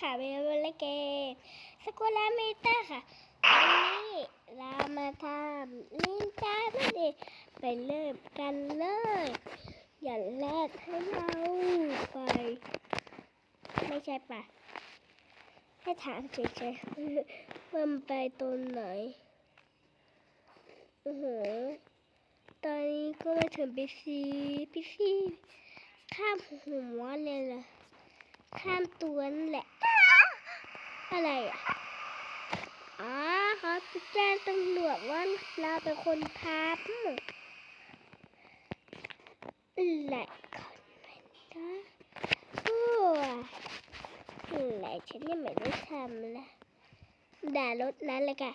ค่ะเบลเลเกสกุลาเมตาค่ะวันนี้เรามาทำนินจานั่นเองไปเริ่มกันเลย อย่างแรกให้เราไป ไม่ใช่ปะให้ถามเฉยๆว่ามันไปตรงไหนโอ้โหตอนนี้ก็มาถึงปีซีปีซีข้ามหัวเลยล่ะ ข้ามตัวนั่นแหละ อะไรอะอ๋อเขาจะแจ้งตำรวจว่าเราเป็นคนพาหละคนมันก็โอ้หละฉันยังไม่ได้ทำเลยด่ารถนั้นเลยค่ะ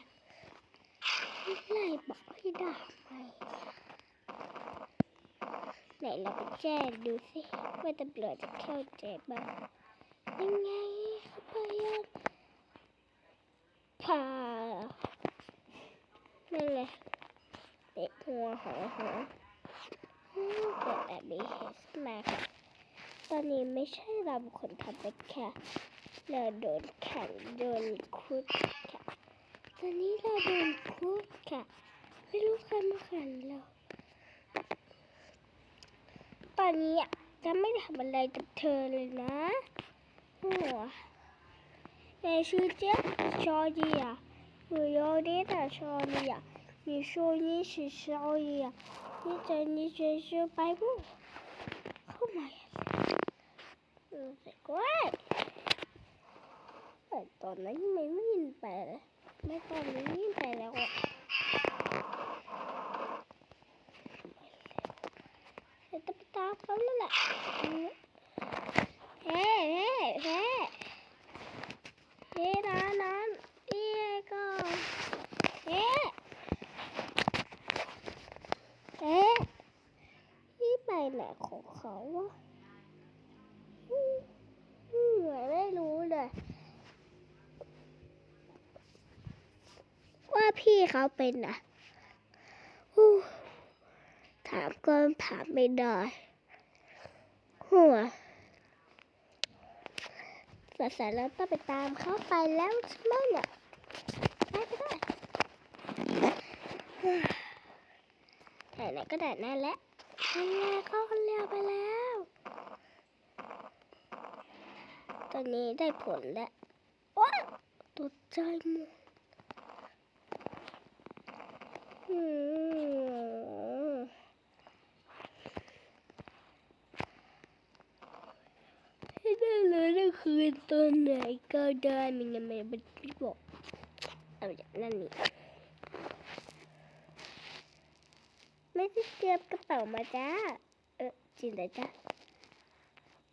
ไล่บอกให้ด่าไปไหนเราไปแจ้งดูสิว่าตำรวจจะเข้าใจบ้าง ยังไงเขาพยายามพานั่นไงเด็กหัวหอหออืมเกิดแบบนี้เหตุขึ้นมาค่ะตอนนี้ไม่ใช่เราคนทำไปค่ะเราโดนแขังโดนคุกค่ะตอนนี้เราโดนคุกค่ะไม่รู้ใครมาขังเราตอนนี้จะไม่ทำอะไรกับเธอเลยนะ Бо. Решите, що дія. Говорите, що дія. Ніщо ніше, що дія. Ніщо ніше, що пайбу. Хумає. Секунд. ตอนนั้นไม่ไม่ยินไปเลยไม่ตอนนี้ยินไปแล้วอะจะตามเขาแล้วแหละ เฮ้เฮ้เฮ้เฮ้นอนนอนเอ้ก็เฮ้เฮ้ที่ไปไหนของเขาวะอืมอืมไม่รู้เลย ว่าพี่เขาเป็นอะหูถามก็ถามไม่ได้หัว สงสัยเราต้องไปตามเขาไปแล้วใช่ไหมเนี่ยไปไปได้แต่ไหนก็ได้นั่นแหละทำงไงเขาก็เรียวไปแล้ว ตอนนี้ได้ผลแล้วว้าตัวใจหมดอืม ให้ได้เลย นั่นตอนไหนก็ได้มันยังไม่เป็นบอกเอาอย่างนั้นนี่ไม่ได้เตรียมกระเป๋ามาจ้าเออจริงเหรอจ้า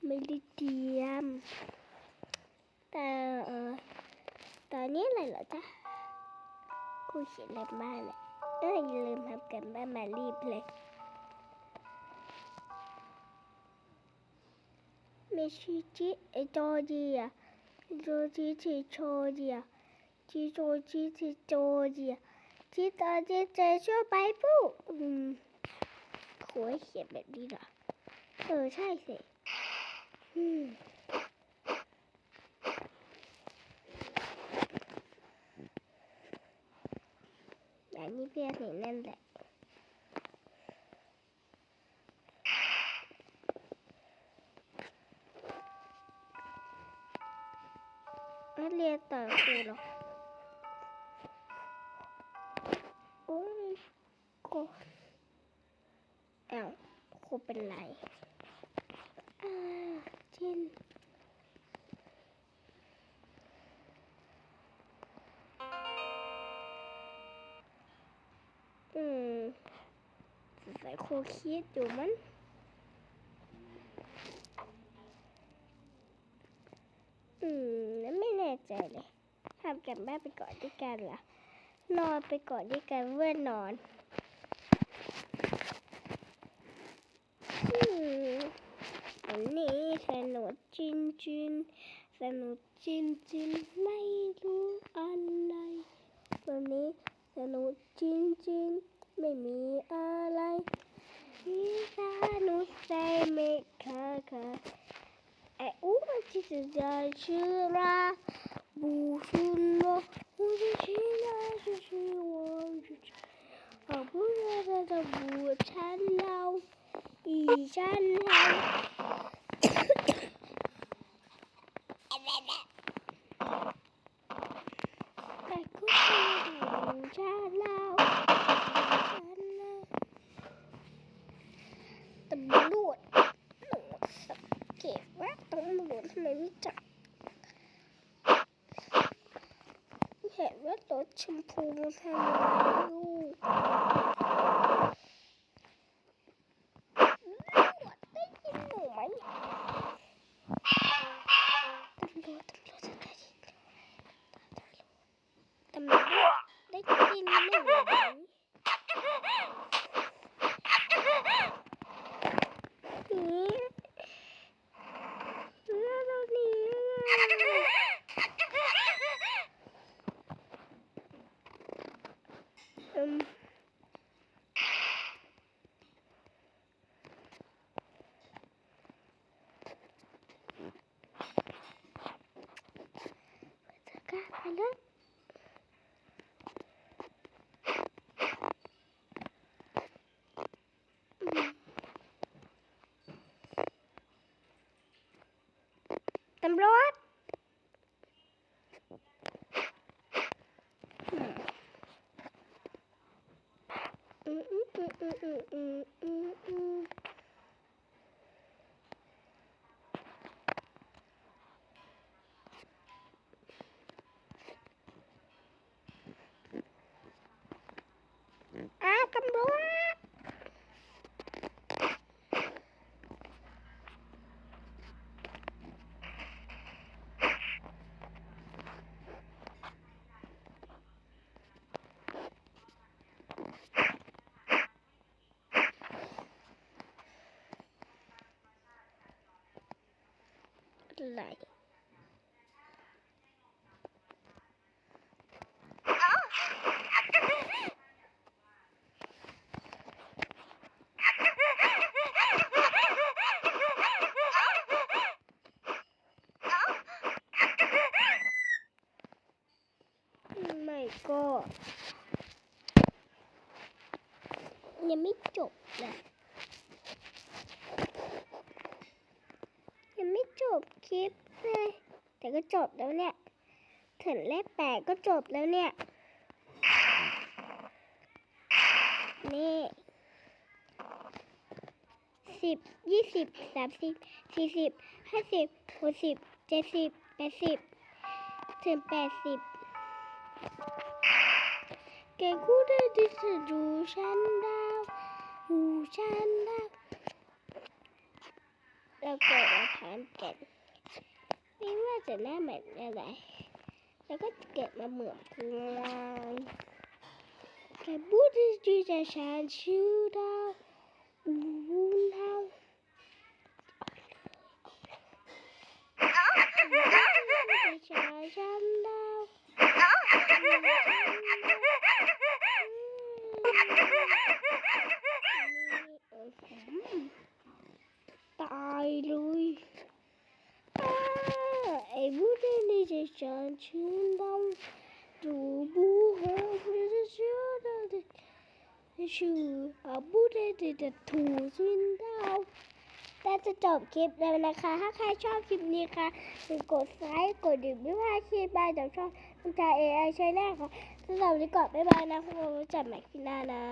ไม่ได้เตรียมแต่เออตอนนี้อะไรเหรอจ้าครูเขียนอะไรบ้างเนี่ยเอออย่าลืมทำกันบ้านมารีบเลย มิชิจิเอโจเดียโจจิชิโชเดียจิโจจิชิโจเดียจิตาจิเจชอวยไปปูอืมอ้ยเขียนแบบนี้เหรอเออ ใช่สิอืมยนนี้เพื่อนเห็นนั่นแหละ นักเรียนต่อครูเหรอโอ้ยครูอ้าวครูเป็นไรอ่าจินอืมสงสัยครูคิดอยู่มั้งอืม น่ใจเลยทำกันบ้านไปก่อนด้วยกันล่ะ นอนไปก่อนด้วยกันเว้นนอนอันนี้สนุกจริงจริงสนุกจริงจริงไม่รู้อะไรวันนี้สนุกจริงจริงไม่มีอะไรที่สนุกใจไม่ค่ะค่ะ 哎，我们其实在吃啦，不是啦，我们吃啦，是吃我吃吃，啊，不是的，的午餐了，一餐了。 ไม่รู้จัก เห็นว่ารถชมพูมันทำอะไรอยู่ um. Hello? Ah, come on. 来 บคลิปเลยแต่ก็จบแล้วเนี่ยถึงเลขแปดก็จบแล้วเนี่ย นี่สิบยี่สิบสามสิบสี่สิบห้าสิบหกสิบเจ็ดสิบแปดสิบถึงแปดสิบแกกูได้ดิสดูฉันดาวดูฉันดาว เราเกิดมาพร้อมกันไม่ว่าจะหน้าเหมือนอะไรแล้วก็เกิดมาเหมือนกันแต่บูดดีจะฉันชื่อดาวอูดาวจะฉันฉันดาวตายเลยอ้าไอ้บูดนี่จะฉันชื่อดาวดูบูฮาบูจะชื่อดาว ชื่ออาบูเดดทูซินดาวแต่จะจบคลิปแล้วนะคะ ถ้าใครชอบคลิปนี้ค่ะอย่ากดไลค์กดดิ่งไม่ว่าคลิปบายจากช่องคุณตาเอไอใช้แน่ค่ะสำหรับวันนี้ก่อนบ๊ายบายนะคุณผู้ชมจับใหม่คลิปหน้านะ